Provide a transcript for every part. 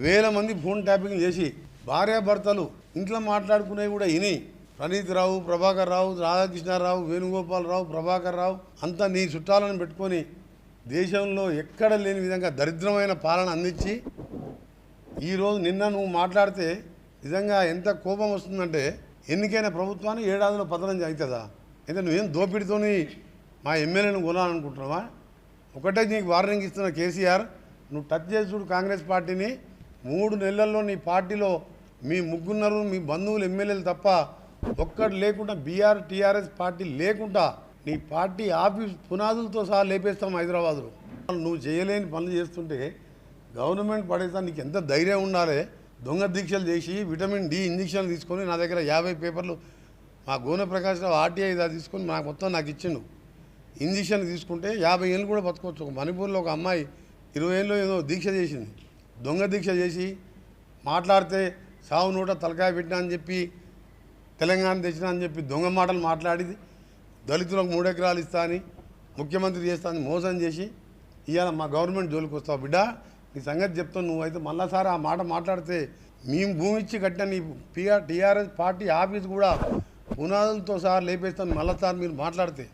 వేల మంది phone tapping చేసి భార్యాభర్తలు ఇంట్లో మాట్లాడుకునేవి కూడా ఇని ప్రణీత్ రావు ప్రభాకర్ రావు రాధాకృష్ణారావు వేణుగోపాలరావు ప్రభాకర్ రావు అంతా నీ చుట్టాలను పెట్టుకొని దేశంలో ఎక్కడ లేని విధంగా దరిద్రమైన పాలన అందించి ఈరోజు నిన్న నువ్వు మాట్లాడితే నిజంగా ఎంత కోపం వస్తుందంటే ఎన్నికైన ప్రభుత్వాన్ని ఏడాదిలో పతనం అవుతుందా అయితే నువ్వేం దోపిడితోని మా ఎమ్మెల్యేను కొనాలనుకుంటున్నావా? ఒకటే నీకు వార్నింగ్ ఇస్తున్న కేసీఆర్ నువ్వు టచ్ చేసి చూడు కాంగ్రెస్ పార్టీని మూడు నెలల్లో నీ పార్టీలో మీ ముగ్గున్నరు మీ బంధువులు ఎమ్మెల్యేలు తప్ప ఒక్కడు లేకుండా బీఆర్ టీఆర్ఎస్ పార్టీ లేకుండా నీ పార్టీ ఆఫీస్ పునాదులతో సహా లేపేస్తాం హైదరాబాద్లో. నువ్వు చేయలేని పనులు చేస్తుంటే గవర్నమెంట్ పడేస్తా నీకు ఎంత ధైర్యం ఉండాలి? దొంగ దీక్షలు చేసి విటమిన్ డి ఇంజక్షన్లు తీసుకొని నా దగ్గర యాభై పేపర్లు మా గోనె ప్రకాష్ రావు ఆర్టీఐ దా తీసుకొని నాకు మొత్తం నాకు ఇచ్చిండు. ఇంజక్షన్ తీసుకుంటే యాభై ఏళ్ళు కూడా బతకొచ్చు. ఒక మణిపూర్లో ఒక అమ్మాయి ఇరవై ఏళ్ళు ఏదో దీక్ష చేసింది. దొంగ దీక్ష చేసి మాట్లాడితే సావు నూట తలకాయ పెట్టినా అని చెప్పి తెలంగాణ తెచ్చినా అని చెప్పి దొంగ మాటలు మాట్లాడి దళితులకు మూడు ఎకరాలు ఇస్తా అని ముఖ్యమంత్రి చేస్తా అని మోసం చేసి ఇవాళ మా గవర్నమెంట్ జోలికి వస్తావు బిడ్డ నీ సంగతి చెప్తాను నువ్వైతే మళ్ళాసారి ఆ మాట మాట్లాడితే మేము భూమి ఇచ్చి కట్టిన నీ పిఆర్ టీఆర్ఎస్ పార్టీ ఆఫీస్ కూడా పునాదులతో సార్ లేపేస్తాను మళ్ళాసారి మీరు మాట్లాడితే.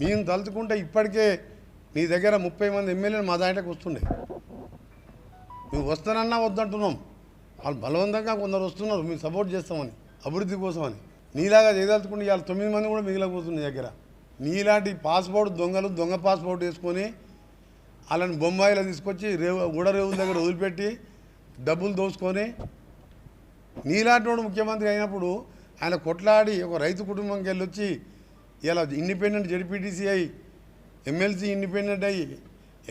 మేము తలుచుకుంటే ఇప్పటికే నీ దగ్గర ముప్పై మంది ఎమ్మెల్యేలు మా దాంట్లోకి వస్తుండే. మేము వస్తానన్నా వద్దంటున్నాం. వాళ్ళు బలవంతంగా కొందరు వస్తున్నారు మేము సపోర్ట్ చేస్తామని అభివృద్ధి కోసమని. నీలాగా చేయదలుచుకుంటే ఇవాళ తొమ్మిది మంది కూడా మిగిలిపోతుంది దగ్గర. నీలాంటి పాస్పోర్ట్ దొంగలు దొంగ పాస్పోర్ట్ వేసుకొని వాళ్ళని బొంబాయిలో తీసుకొచ్చి రేవు ఊడరేవుల దగ్గర వదిలిపెట్టి డబ్బులు దోసుకొని నీలాంటి వాడు ముఖ్యమంత్రి అయినప్పుడు ఆయన కొట్లాడి ఒక రైతు కుటుంబంకి వెళ్ళి వచ్చి ఇలా ఇండిపెండెంట్ జడ్పీటీసీ అయి ఎమ్మెల్సీ ఇండిపెండెంట్ అయ్యి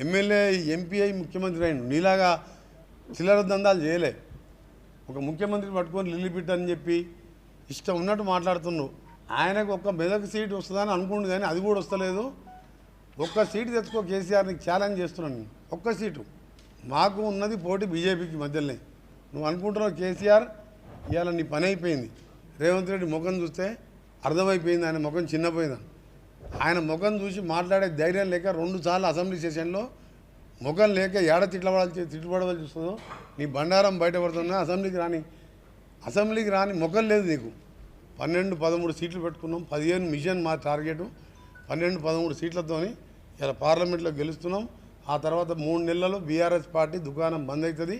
ఎమ్మెల్యే ఎంపీ అయి ముఖ్యమంత్రి అయిన నీలాగా చిల్లర దందాలు చేయలే. ఒక ముఖ్యమంత్రి పట్టుకొని లిల్లిపిట్ అని చెప్పి ఇష్టం ఉన్నట్టు మాట్లాడుతున్నావు. ఆయనకు ఒక్క మెదక్ సీట్ వస్తుందని అనుకుంటు కానీ అది కూడా వస్తలేదు. ఒక్క సీటు తెచ్చుకో కేసీఆర్ని ఛాలెంజ్ చేస్తున్నాను నేను. ఒక్క సీటు. మాకు ఉన్నది పోటీ బీజేపీకి మధ్యలోనే. నువ్వు అనుకుంటున్నావు కేసీఆర్ ఇవాళ నీ పని అయిపోయింది. రేవంత్ రెడ్డి ముఖం చూస్తే అర్థమైపోయింది ఆయన ముఖం చిన్నపోయిందని. ఆయన ముఖం చూసి మాట్లాడే ధైర్యం లేక రెండు సార్లు అసెంబ్లీ సెషన్లో ముఖం లేక ఏడ తిట్లబడాల్సి తిట్టుబడవలసి చూస్తుందో నీ బండారం బయటపడుతున్నా అసెంబ్లీకి రాని. అసెంబ్లీకి రాని ముఖం లేదు నీకు. పన్నెండు పదమూడు సీట్లు పెట్టుకున్నాం పదిహేను మిషన్ మా టార్గెట్. పన్నెండు పదమూడు సీట్లతోని ఇలా పార్లమెంట్లో గెలుస్తున్నాం. ఆ తర్వాత మూడు నెలల్లో బీఆర్ఎస్ పార్టీ దుకాణం బంద్ అవుతుంది